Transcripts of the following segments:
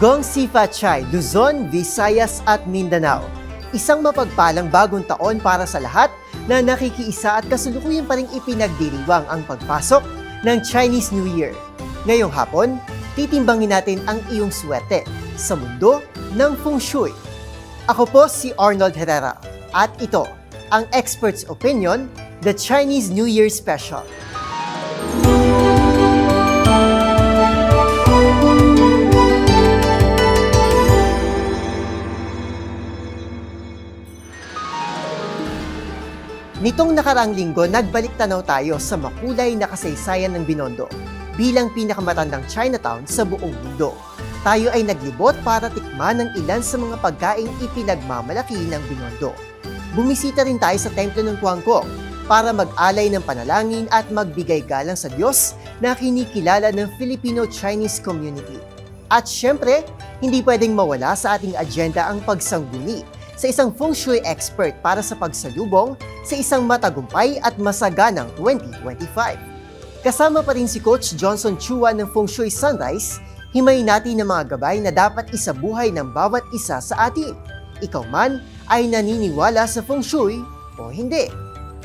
Gong Sifa Chai, Luzon, Visayas at Mindanao. Isang mapagpalang bagong taon para sa lahat na nakikiisa at kasalukuyan pa rin ipinagdiriwang ang pagpasok ng Chinese New Year. Ngayong hapon, titimbangin natin ang iyong swerte sa mundo ng Feng Shui. Ako po si Arnold Herrera at ito ang Expert's Opinion, the Chinese New Year Special. Nitong nakaraang linggo, nagbalik tanaw tayo sa makulay na kasaysayan ng Binondo bilang pinakamatandang Chinatown sa buong mundo. Tayo ay naglibot para tikman ng ilan sa mga pagkaing ipinagmamalaki ng Binondo. Bumisita rin tayo sa templo ng Kuangko para mag-alay ng panalangin at magbigay galang sa Diyos na kinikilala ng Filipino-Chinese community. At syempre, hindi pwedeng mawala sa ating agenda ang pagsangguni sa isang feng shui expert para sa pagsalubong sa isang matagumpay at masaganang 2025. Kasama pa rin si Coach Johnson Chua ng Feng Shui Sunrise, himay natin ng mga gabay na dapat isabuhay ng bawat isa sa atin. Ikaw man ay naniniwala sa Feng Shui o hindi.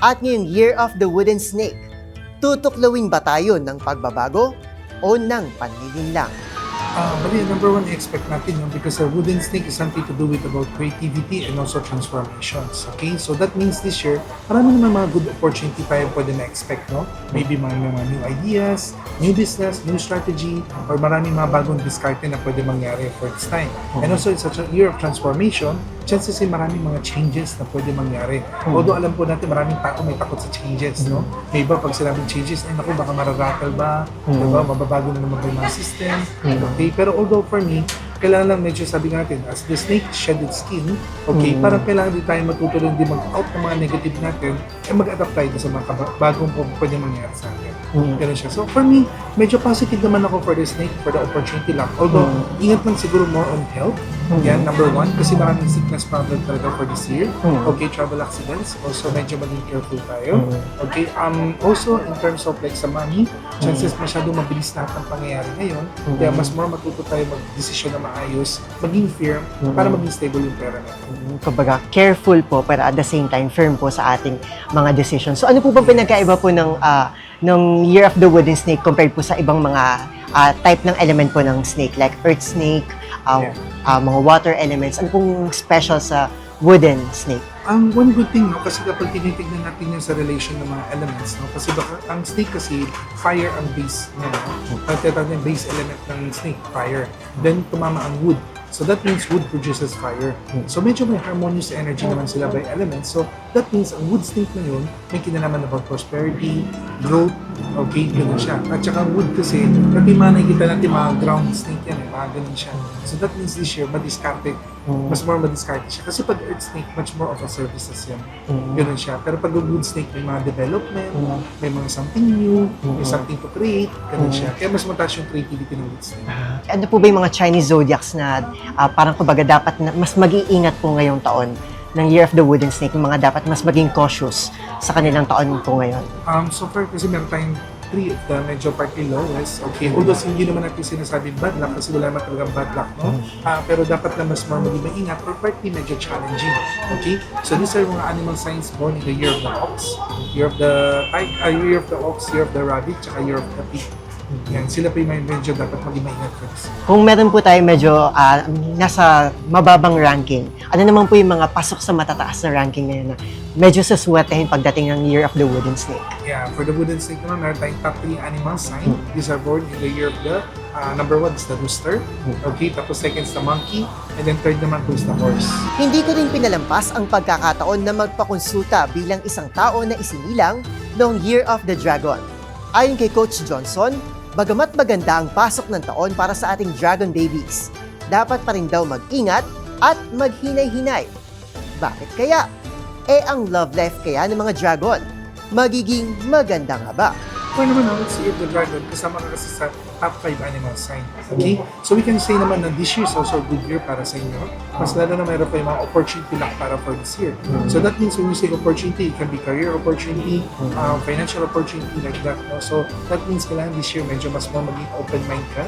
At ngayong Year of the Wooden Snake, tutuklawin ba tayo ng pagbabago o ng panlilinlang? Uh, bali, number one, expect natin yun because a wooden snake is something to do with about creativity and also transformations. Okay? So that means this year, marami naman mga good opportunity tayo pwede na-expect, no? Maybe mga, mga new ideas, new business, new strategy, or maraming mga bagong diskarte na pwede mangyari for this time. And also, it's such a year of transformation, chances ay maraming mga changes na pwede mangyari. Although alam po natin maraming tao may takot sa changes, no? May iba pag sinabing changes, ay naku, baka mararattle ba? Diba? Mababago na naman ba yung mga system? Okay? Pero although for me, kailangan lang medyo sabi natin, as the snake shed its skin, okay, parang kailangan din tayo matuto rin din mag-out ng mga negative natin and mag-adapt tayo sa mga bagong po pwede mangyari sa atin. Ganun siya. So for me, medyo positive naman ako for the snake, for the opportunity lang. Although, ingat lang siguro more on health. Yan, number one. Kasi maraming sickness problem talaga for this year. Okay, travel accidents. Also, medyo maging careful tayo. Okay, um, also, in terms of like sa money, chances masyado mabilis lahat ng pangyayari ngayon. Kaya mas more matuto tayo mag-desisyon na maayos, maging firm, para maging stable yung pera natin. kumbaga, careful po pero at the same time firm po sa ating mga decisions. So ano po bang pinagkaiba po ng ah, ng Year of the Wooden Snake compared po sa ibang mga ah, type ng element po ng snake like earth snake, ah, Yeah. ah, mga water elements? Ano pong special sa wooden snake? Ang one good thing, no, kasi kapag tinitignan natin yun sa relation ng mga elements, no, kasi baka, ang snake kasi, fire ang base niya, no? Ang tinatawag niya base element ng snake, fire. Then, tumama ang wood. So that means wood produces fire. So medyo may harmonious energy naman sila by elements. So that means ang wood snake na yun, may kinalaman about prosperity, growth, okay, ganun siya. At saka ang wood kasi, pati mga nakikita natin mga ground snake yan, eh, mga ganun siya. So that means this year, madiskarte. Mas more madiskarte siya. Kasi pag earth snake, much more of a services yan. Ganun siya. Pero pag ang wood snake, may mga development, may mga something new, may something to create, ganun siya. Kaya mas mataas yung creativity ng wood snake. Ano po ba yung mga Chinese zodiacs na ah, parang kumbaga dapat na, mas mag-iingat po ngayong taon ng Year of the Wooden Snake, yung mga dapat mas maging cautious sa kanilang taon po ngayon? Um, so far, kasi meron tayong three of the medyo partly lowest. Okay, although hindi naman natin sinasabing bad luck kasi wala naman talagang bad luck, no? Ah, pero dapat na mas more maging maingat or partly medyo challenging. Okay? So these are mga animal signs born in the year of the ox, year of the uh, year of the ox, year of the rabbit, tsaka year of the pig. Yan, sila pa yung may- medyo dapat maging maingat this. Kung meron po tayo medyo ah, nasa mababang ranking, ano naman po yung mga pasok sa matataas na ranking ngayon na medyo saswertehin pagdating ng Year of the Wooden Snake? Yeah, for the wooden snake naman, meron tayong top 3 animal sign. These are born in the year of the, uh, number one is the rooster. Okay, tapos second is the monkey. And then third naman po is the horse. Hindi ko rin pinalampas ang pagkakataon na magpakonsulta bilang isang tao na isinilang noong Year of the Dragon. Ayon kay Coach Johnson, bagamat maganda ang pasok ng taon para sa ating Dragon Babies, dapat pa rin daw mag-ingat at maghinay-hinay. Bakit kaya? Eh ang love life kaya ng mga dragon, magiging maganda nga ba? For naman si Year of the Dragon, kasama ka kasi sa top 5 animal sign. Okay? So we can say naman na this year is also a good year para sa inyo. Mas lalo na pa yung mga opportunity luck para for this year. So that means when we say opportunity, it can be career opportunity, uh, financial opportunity like that. No? So that means kailangan this year medyo mas more maging open mind ka.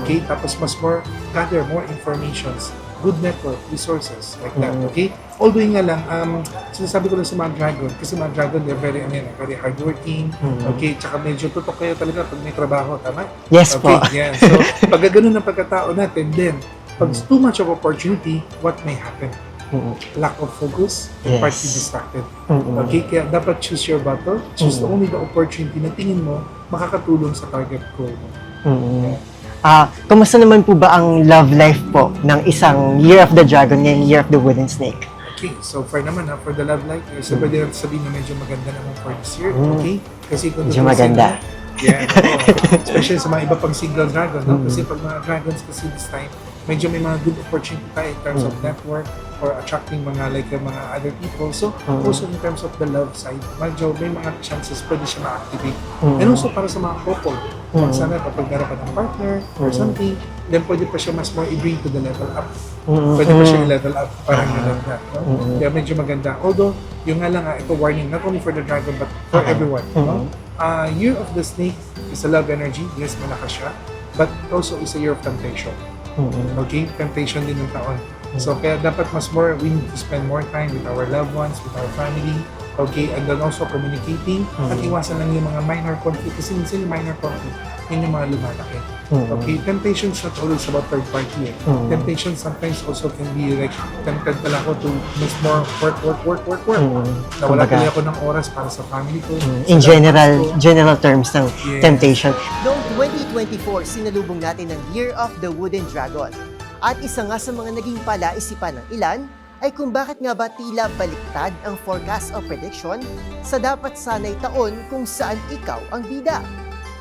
Okay? Tapos mas more gather more informations good network, resources, like that, okay? Although yun nga lang, um, sinasabi ko lang sa mga dragon, kasi mga dragon, they're very, ano yan, very hardworking, okay? Tsaka medyo tutok kayo talaga pag may trabaho, tama? Yes okay, po. yan. So, pag ganun ang pagkatao natin, then, pag too much of opportunity, what may happen? Mm. Lack of focus, Yes. partly distracted. Mm-mm. Okay, kaya dapat choose your battle, choose only the opportunity na tingin mo makakatulong sa target goal mo. Mm. Ah, kumusta naman po ba ang love life po ng isang Year of the Dragon ngayong Year of the Wooden Snake? Okay, so far naman ha, for the love life, eh, so pwede natin sabihin na medyo maganda naman for this year, Mm. okay? Kasi kung Medyo maganda. mo, Yeah, oo. especially sa mga iba pang single dragon, no? Mm. Kasi pag mga dragons kasi this time, medyo may mga good opportunity tayo in terms of Mm. network or attracting mga like mga other people. So, Mm. also in terms of the love side, medyo may mga chances pwede siya ma-activate. Mm. And also para sa mga couple, Mm. pag sana kapag meron ka ng partner or Mm. something, then pwede pa siya mas more i-bring to the level up Mm. pwede pa siya i-level up, parang Ah. gano'n na. No? Mm. Kaya medyo maganda. Although, yung nga lang, ah, ito warning, not only for the dragon, but for Okay. everyone. No? Mm. Uh, year of the snake is a love energy. Yes, malakas siya. But also is a year of temptation. Mm. Okay? Temptation din ng taon. So, kaya dapat mas more, we need to spend more time with our loved ones, with our family, okay? And then also communicating at Mm. iwasan lang yung mga minor conflict. Kasi minsan yung minor conflict, yun yung mga lumalaki. Mm. Okay, temptation is not always about third party. Eh. Mm. Temptation sometimes also can be like, tempted pala ako to mas more work, work, work, work, work. Mm. Nawala tuloy ako ng oras para sa family ko. mm, sa in general, ko. general terms ng Yes. temptation. Noong 2024, sinalubong natin ang Year of the Wooden Dragon. At isa nga sa mga naging palaisipan ng ilan ay kung bakit nga ba tila baliktad ang forecast o prediction sa dapat sanay taon kung saan ikaw ang bida.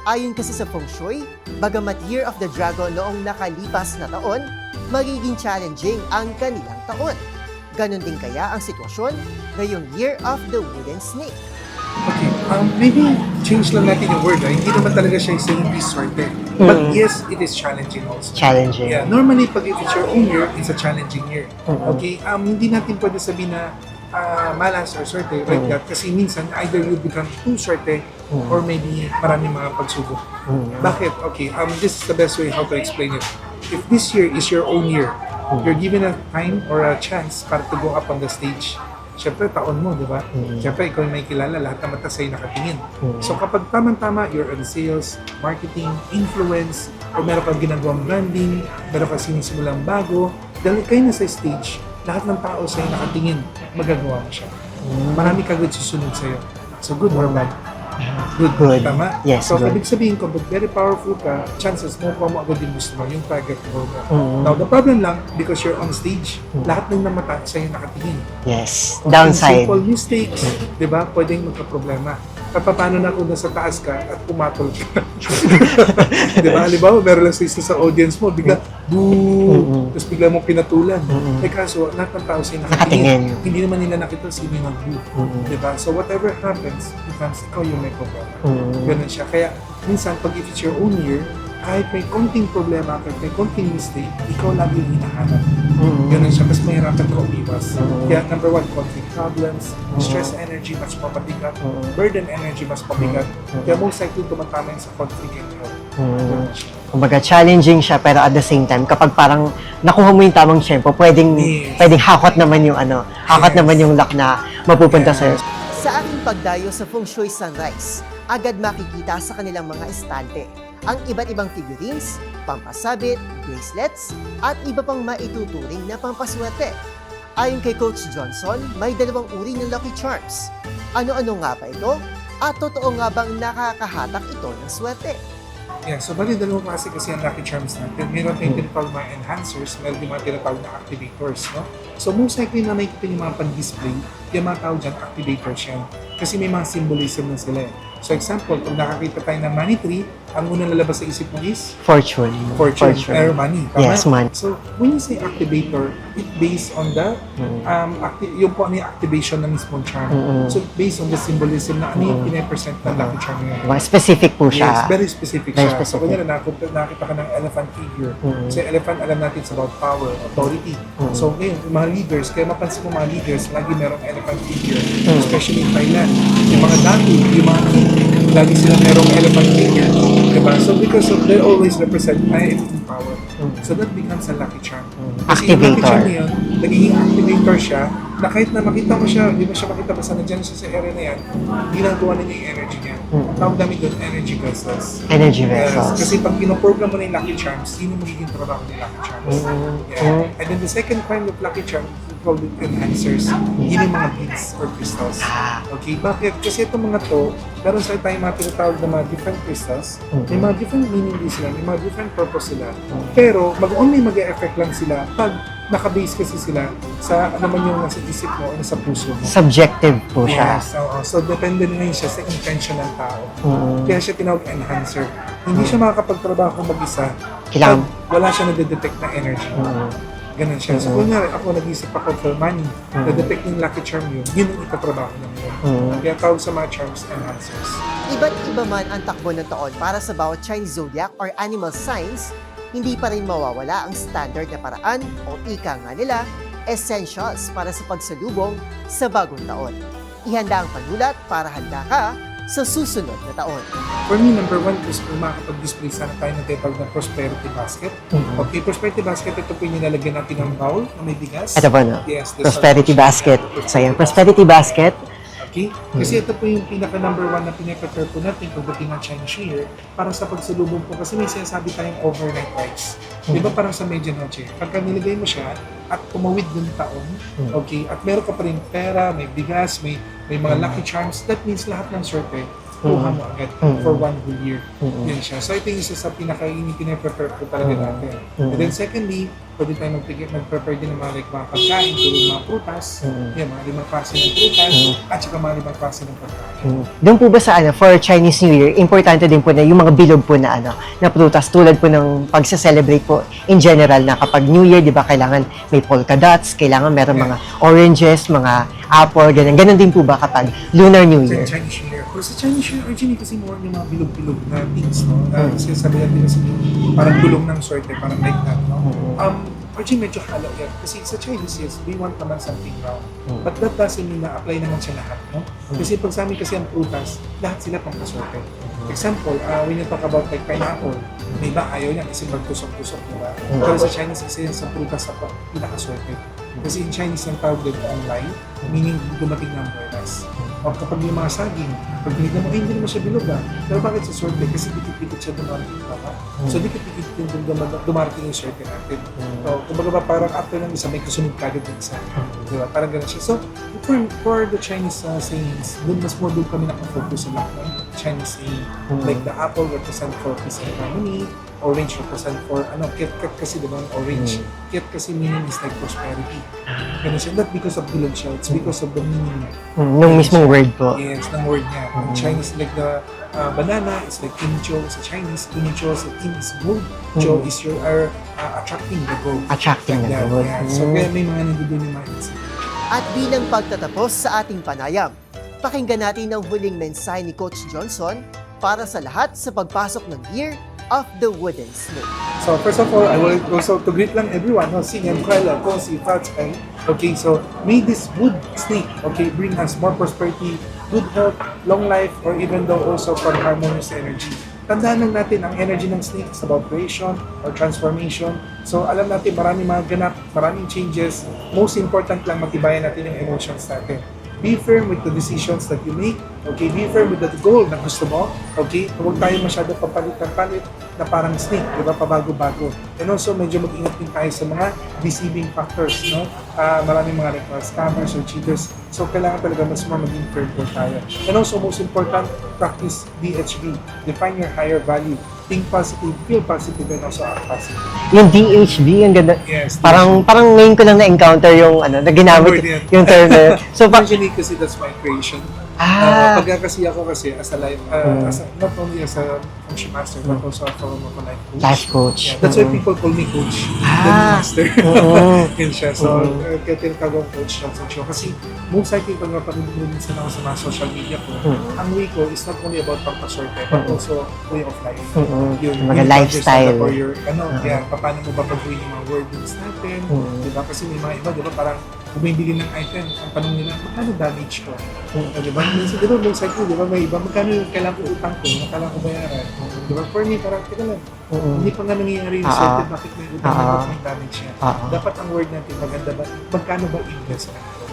Ayon kasi sa Feng Shui, bagamat Year of the Dragon noong nakalipas na taon, magiging challenging ang kanilang taon. Ganon din kaya ang sitwasyon ngayong Year of the Wooden Snake. Okay, um, maybe change lang natin yung word. Ah. Hindi naman talaga siya yung hindi swerte. But Mm. yes, it is challenging also. Challenging. Yeah, normally pag if it's your own year, it's a challenging year. Mhm. Okay, um, hindi natin pwede sabihin na ah, malas or swerte like Mhm. that kasi minsan either you become too swerte Mhm. or maybe marami mga pagsubok. Mm. Bakit? Okay, um, this is the best way how to explain it. If this year is your own year, you're given a time or a chance para to go up on the stage. Siyempre, taon mo, di ba? Mhm. Siyempre, ikaw may kilala, lahat ng mata sa'yo nakatingin. Mhm. So kapag tamang-tama, you're in sales, marketing, influence, o meron kang ginagawang branding, meron kang sinisimulang bago, dahil kayo na sa stage, lahat ng tao sa'yo nakatingin, magagawa mo siya. Marami kagad susunod sa'yo. So good or bad? Good. Good. Tama? Yes, so, good. ibig sabihin ko, but very powerful ka, chances mo mo agad yung gusto mo, yung target mo. Mm. Now, the problem lang, because you're on stage, Mm. lahat ng namata sa'yo nakatingin. Yes. Konting Downside. Simple mistakes, di ba? Pwedeng magka-problema. At paano na kung nasa taas ka at pumatol ka? di ba? Halimbawa, meron lang sa isa sa audience mo, bigla, boo! Mm-mm. Tapos bigla mong pinatulan. Mm-mm. Eh kaso, lahat ng tao sa'yo Nakatingin. nakatingin. Hindi naman nila nakita sino yung nag-boo. Mm-mm. Di ba? So whatever happens, becomes ikaw yung may problema. Mm. Ganun siya. Kaya minsan, pag if it's your own year, kahit may konting problema, kahit may konting mistake, ikaw lagi yung hinahanap. Mm. Ganun siya, mas mahirapan ka umiwas. Mm. Kaya number one, conflict problems, stress energy mas mabigat, Mm. burden energy mas mabigat. Mm. Kaya most likely tumatama sa conflict and health. Mm. Siya. Kumbaga, challenging siya pero at the same time, kapag parang nakuha mo yung tamang tempo, pwedeng, Yes. pwedeng hakot naman yung ano, hakot Yes. naman yung luck na mapupunta Yes. sa'yo. Sa aking pagdayo sa Feng Shui Sunrise, agad makikita sa kanilang mga estante ang iba't ibang figurines, pampasabit, bracelets, at iba pang maituturing na pampaswerte. Ayon kay Coach Johnson, may dalawang uri ng Lucky Charms. Ano-ano nga ba ito? At totoo nga bang nakakahatak ito ng swerte? Yeah, so bali dalawang klase kasi ang Lucky Charms natin. Meron tayong tinatawag na enhancers, meron din mga tinatawag na activators, no? So most likely na nakikita yung mga pag-display, yung mga tawag dyan, activators yan. Kasi may mga symbolism na sila eh. So example, kung nakakita tayo ng money tree, ang unang lalabas sa isip mo is Fortune. fortune, or money. Tama? Yes, money. So, when you say activator, it based on the, Mm. um, acti- yung po ano yung activation ng mismong charm. Mm-mm. So, based on the symbolism na ano yung Mm. pinapresent ng lucky charm ngayon. Mga specific po siya. Yes, very specific Very siya. So, specific. kunyari, nakita, nakita ka ng elephant figure. Mm. Kasi elephant, alam natin, it's about power, authority. Mm. So, ngayon, yung mga leaders, kaya mapansin mo mga leaders, lagi merong elephant figure, Mm. especially in Thailand. Yung mga dati, yung mga king, lagi sila merong elephant figure. Diba? So, because of, they always represent and power. Mm. So, that becomes a lucky charm. Kasi yung lucky charm na yun, nagiging activator siya, na kahit na makita mo siya, di ba siya makita basta nandiyan siya sa area na yan, ginagawa na niya yung energy niya. Mm. Ang tawag namin doon, energy vessels. Energy Yes, vessels. kasi pag pinoprogram mo na yung Lucky Charms, yun yung magiging trabaho ng Lucky Charms. Mm. Yeah. Mm. And then the second kind of Lucky Charms, we call it enhancers. Yun yung mga beads or crystals. Ah. Okay, bakit? Kasi itong mga to, meron sa tayong mga tinatawag na mga different crystals. Mm. May mga different meaning din sila, may mga different purpose sila. Pero mag-only mag-e-effect lang sila pag nakabase kasi sila sa ano man yung nasa isip mo o nasa puso mo. Subjective po siya. Yes, oo. So, depende na yun siya sa intention ng tao. Mm. Kaya siya tinawag enhancer. Hindi siya makakapagtrabaho mag-isa Kailangan. pag wala siya nade-detect na energy. Mm. Ganun siya. So, Mm. kunyari, ako nag-isip ako for money, Mm. na-detect yung lucky charm yun, yun ang itatrabaho niya yun. Mm. Kaya tawag sa mga charms enhancers. Iba't iba man ang takbo ng taon para sa bawat Chinese zodiac or animal signs, hindi pa rin mawawala ang standard na paraan o ika nga nila, essentials para sa pagsalubong sa bagong taon. Ihanda ang panulat para handa ka sa susunod na taon. For me, number one is kung makakapag-display sana tayo ng tinatawag na prosperity basket. Mm. Okay, prosperity basket, ito po yung nilalagyan natin ng bowl na may bigas. Ito po, no? Yes, Prosperity basket. So, yan. Prosperity basket. Okay? Kasi ito po yung pinaka number one na pinaprepare po natin pagdating ng Chinese New Year para sa pagsalubong po. Kasi may sinasabi tayong overnight rides. Di ba parang sa medianoche? Pagka nilagay mo siya at tumawid ng taon, Mm. okay, at meron ka pa rin pera, may bigas, may may mga lucky charms, that means lahat ng swerte, kuha mo agad Mm. for one whole year. Mm. Yan siya. So ito yung isa sa pinaka-ini pinaprepare po talaga Mm. natin. Mm. And then secondly, pwede tayo magpigil, mag-prepare din ng mga like mga pagkain, tulad mga prutas, Mm. yan, mga limang klase ng prutas, Mm. at saka mga limang klase ng pagkain. Mm. Doon po ba sa ano, for Chinese New Year, importante din po na yung mga bilog po na ano, na prutas tulad po ng pagsa-celebrate po in general na kapag New Year, 'di ba, kailangan may polka dots, kailangan meron mga oranges, mga apple, ganun. Ganun din po ba kapag Lunar New Sa Year? Chinese New Year. Pero sa Chinese New Year, originally kasi more yung mga bilog-bilog na things, no? Na Mm. sinasabi natin na parang gulong ng swerte, parang like that, no? Mm. Um, originally medyo halo yan. Kasi sa Chinese, yes, we want naman something round. Mm. But that doesn't mean na apply naman siya lahat, no? Kasi pag sa amin kasi ang prutas, lahat sila pangkaswerte. Example, uh, when you talk about like pineapple, may iba ayaw niya kasi magtusok-tusok, di ba? Mm. Pero sa Chinese kasi sa prutas sa pinakaswerte. Kasi in Chinese yung tawag din lai, meaning dumating ng buenas. O kapag yung mga saging, pag binigyan mo, eh, hindi naman siya bilog ah. Pero bakit sa swerte? Kasi dikit-dikit siya dumarating tama. So dikit-dikit yung dum- dumarating yung swerte natin. So, kumbaga ba parang after ng isa, may kasunod kagad ng isa. Di ba? Parang ganun siya. So, for, for the Chinese uh, sayings, doon mas more doon kami nakafocus sa lahat ng Chinese saying. Mm. Like the apple represent for peace and harmony, orange represent for, ano, kit kat kasi di ba, orange. Mm. Kit kasi meaning is like prosperity. Ganun siya. Not because of bilog siya, it's because of the meaning. Mm, nung mismong word po. Yes, ng word niya. In Mm. Chinese, like the uh, banana is like kinicho sa Chinese. Kinicho sa Kim is gold. Cho Mm. is your are uh, attracting the gold. Attracting Like na that, gold. yeah. So, Mm. kaya may mga yung mga isip. At bilang pagtatapos sa ating panayam, pakinggan natin ang huling mensahe ni Coach Johnson para sa lahat sa pagpasok ng Year of the Wooden Snake. So, first of all, I will also to greet lang everyone, no, Singh and Kuala, Kosi, Fats, and okay, so may this wood snake, okay, bring us more prosperity, good health, long life, or even though also for harmonious energy. Tandaan lang natin, ang energy ng snake is about creation or transformation. So, alam natin, maraming mga ganap, maraming changes. Most important lang, matibayan natin yung emotions natin. Be firm with the decisions that you make. Okay, be firm with the goal na gusto mo. Okay, huwag tayo masyado papalit-palit na parang snake, di ba, pabago-bago. And also, medyo mag-ingat din tayo sa mga deceiving factors, no? Ah, maraming mga like, mga scammers or cheaters. So, kailangan talaga mas more maging firm tayo. And also, most important, practice DHB. Define your higher value. Think positive, feel positive, and also act positive. Yung DHB, yung ganda. Yes. Parang parang ngayon ko lang na-encounter yung ano, na ginamit Word yan. yung term na yun. So, pa- Usually, kasi that's my creation. Uh, Ah, pagka kasi ako kasi as a life, uh, Mm. as a, not only as a shui master, but also a form of a life coach. life coach. Yeah, that's why Mm. people call me coach. Ah. master. Oo. Yun siya. So, Mm. uh, kaya tinatawag coach Johnson Show. Kasi most likely pag minsan ako sa mga social media ko, Mm. ang way ko is not only about pampaswerte, but Mm. also way of life. Mm-mm. Yun, Mga lifestyle. Or your, ano, Oo. yeah, paano mo babaguhin yung mga wordings natin, Mm. di ba? Kasi may mga iba, di ba, parang bumibili ng item, ang tanong nila, magkano damage ko? Mm. Di ba? Minsan, di ba, most likely, di ba, may iba, magkano yung kailangan ko utang ko, kailangan ko bayaran? Di ba? For me, parang, teka lang, Mm-mm. hindi pa nga nangyayari yung Oo. settle, bakit may utang, Oo. bakit may damage yan? Oo. Dapat ang word natin, maganda ba, magkano ba investment ko?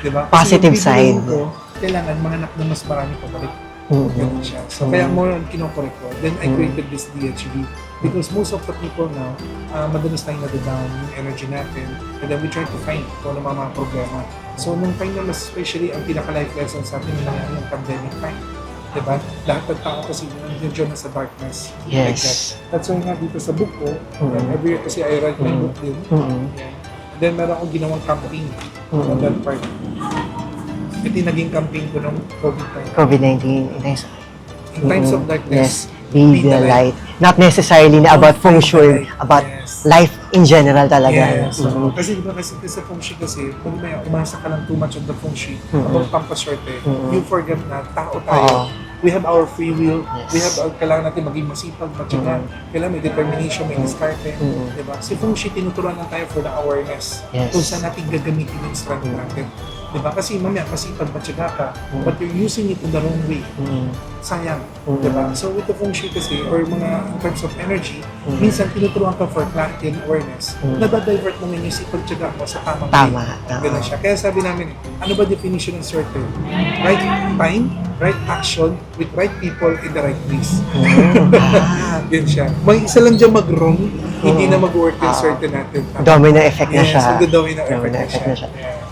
Di ba? Positive bibilihin side. Ko, kailangan manganak na mas marami pa balik. Mm-mm. Ganun siya. So, Mm. kaya more on kinokorek ko. Then, I created this DHB because most of the people now, uh, madalas tayong nadadown yung energy natin and then we try to find kung ano mga, mga problema. So, nung time na mas especially ang pinaka-life lesson sa atin yung nangyari yung pandemic time. Diba? Lahat ng tao kasi nandiyan na sa darkness. Like that. Yes. That's why nga dito sa book ko, Mm. every year kasi I write my Mm. book din. Mm-mm. Yan. And then meron akong ginawang campaign on Mm-mm. that part. Ito yung naging campaign ko nung COVID time. COVID-19. Yes. In times of Mm-mm. darkness, Yes. Be the light. Not necessarily na about feng shui, about Yes. life in general talaga. Yes. So, Mm-mm. kasi diba kasi sa feng shui kasi, kung may umasa ka lang too much on the feng shui, Mm-mm. about pampaswerte, Mm-mm. you forget na tao tayo. We have our free will. Yes. We have, uh, kailangan natin maging masipag, matyaga. Kailangan may determination, may Mm-mm. diskarte. Mm-mm. Diba? Si feng shui, tinuturuan lang tayo for the awareness. Yes. Kung saan natin gagamitin yung strength Mm. natin. Diba? Kasi mamaya, masipag, matyaga ka, Mm. but you're using it in the wrong way. Mm-mm. sayang. Mm. Diba? So with the feng shui kasi, or mga in terms of energy, Mm. minsan tinuturuan ka for clarity and awareness, Mm. nadadivert mo ngayon yung sipag-tsaga mo sa tamang Tama. way. Ganun siya. Kaya sabi namin, ano ba definition ng swerte? Right time, right action, with right people in the right place. Mm. Ah. Yun siya. May isa lang dyan mag-wrong, hindi Oo. na mag-work yung Oo. swerte natin. Domino effect na Yes, siya. magdo-domino effect Domino na effect siya. na siya. Yeah.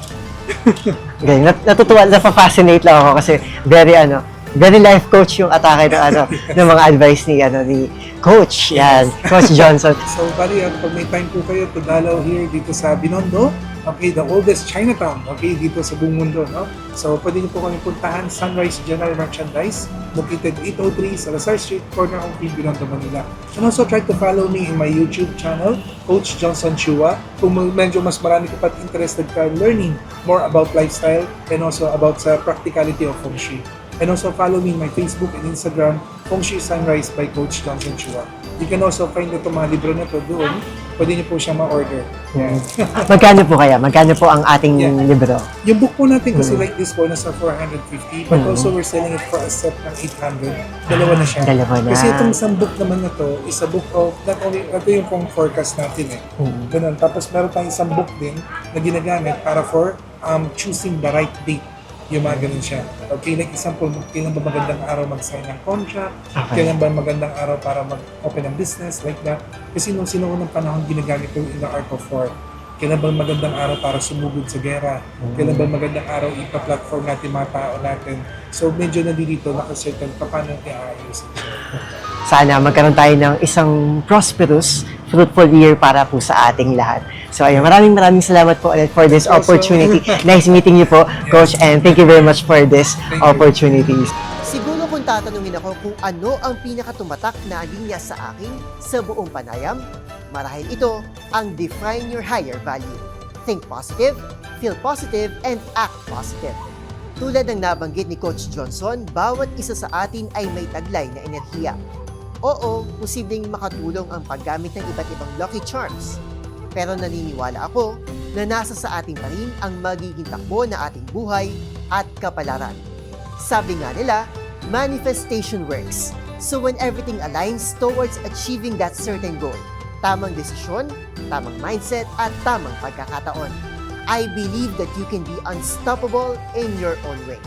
Galing. Nat- natutuwa, napafascinate lang ako kasi very ano, very life coach yung atake ng ano, ng mga advice ni ano ni coach. Yan, Coach Johnson. So, bali, ah, pag may time po kayo to dalaw here dito sa Binondo, okay, the oldest Chinatown, okay, dito sa buong mundo, no? So, pwede niyo po kami puntahan, Sunrise General Merchandise, located 803 Salazar Street, corner of. Binondo, Manila. And also, try to follow me in my YouTube channel, Coach Johnson Chua. Kung medyo mas marami ka pa interested ka learning more about lifestyle and also about sa practicality of Feng Shui. And also follow me in my Facebook and Instagram, Feng Shui Sunrise by Coach Johnson Chua. You can also find itong mga libro na to doon. Pwede niyo po siya ma-order. Yan. Magkano po kaya? Magkano po ang ating Yeah. libro? Yung book po natin kasi Mm. like this po, nasa 450. But Mm. also we're selling it for a set ng 800. Dalawa na siya. Dalawa na. Kasi itong isang book naman na to is a book of, not only, ito yung pong forecast natin eh. Mm. Ganun. Tapos meron tayong isang book din na ginagamit para for um, choosing the right date. Yung mga ganun siya. Okay, like example, kailan ba magandang araw mag-sign ng contract? Okay. Kailan ba magandang araw para mag-open ng business? Like that. Kasi nung sinuunang panahon, ginagamit ko in the art of war. Kailan ba magandang araw para sumugod sa gera? Kailan ba magandang araw ipa-platform natin mga tao natin? So medyo nandito nakacertain pa paano i-aayusin siya. Sana magkaroon tayo ng isang prosperous, fruitful year para po sa ating lahat. So ayun, maraming maraming salamat po ulit for this opportunity. Nice meeting you po, Coach, and thank you very much for this opportunity. Siguro kung tatanungin ako kung ano ang pinakatumatak na linya sa akin sa buong panayam, marahil ito ang define your higher value. Think positive, feel positive, and act positive. Tulad ng nabanggit ni Coach Johnson, bawat isa sa atin ay may taglay na enerhiya. Oo, posibleng makatulong ang paggamit ng iba't ibang lucky charms. Pero naniniwala ako na nasa sa atin pa rin ang magiging takbo na ating buhay at kapalaran. Sabi nga nila, manifestation works. So when everything aligns towards achieving that certain goal, tamang desisyon, tamang mindset, at tamang pagkakataon, I believe that you can be unstoppable in your own way.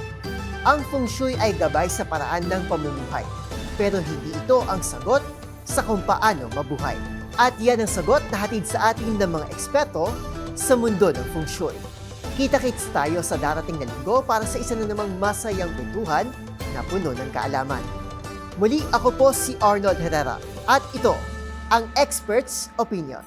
Ang feng shui ay gabay sa paraan ng pamumuhay, pero hindi ito ang sagot sa kung paano mabuhay. At yan ang sagot na hatid sa atin ng mga eksperto sa mundo ng feng shui. Kita-kits tayo sa darating na linggo para sa isa na namang masayang kwentuhan na puno ng kaalaman. Muli ako po si Arnold Herrera at ito ang Expert's Opinion.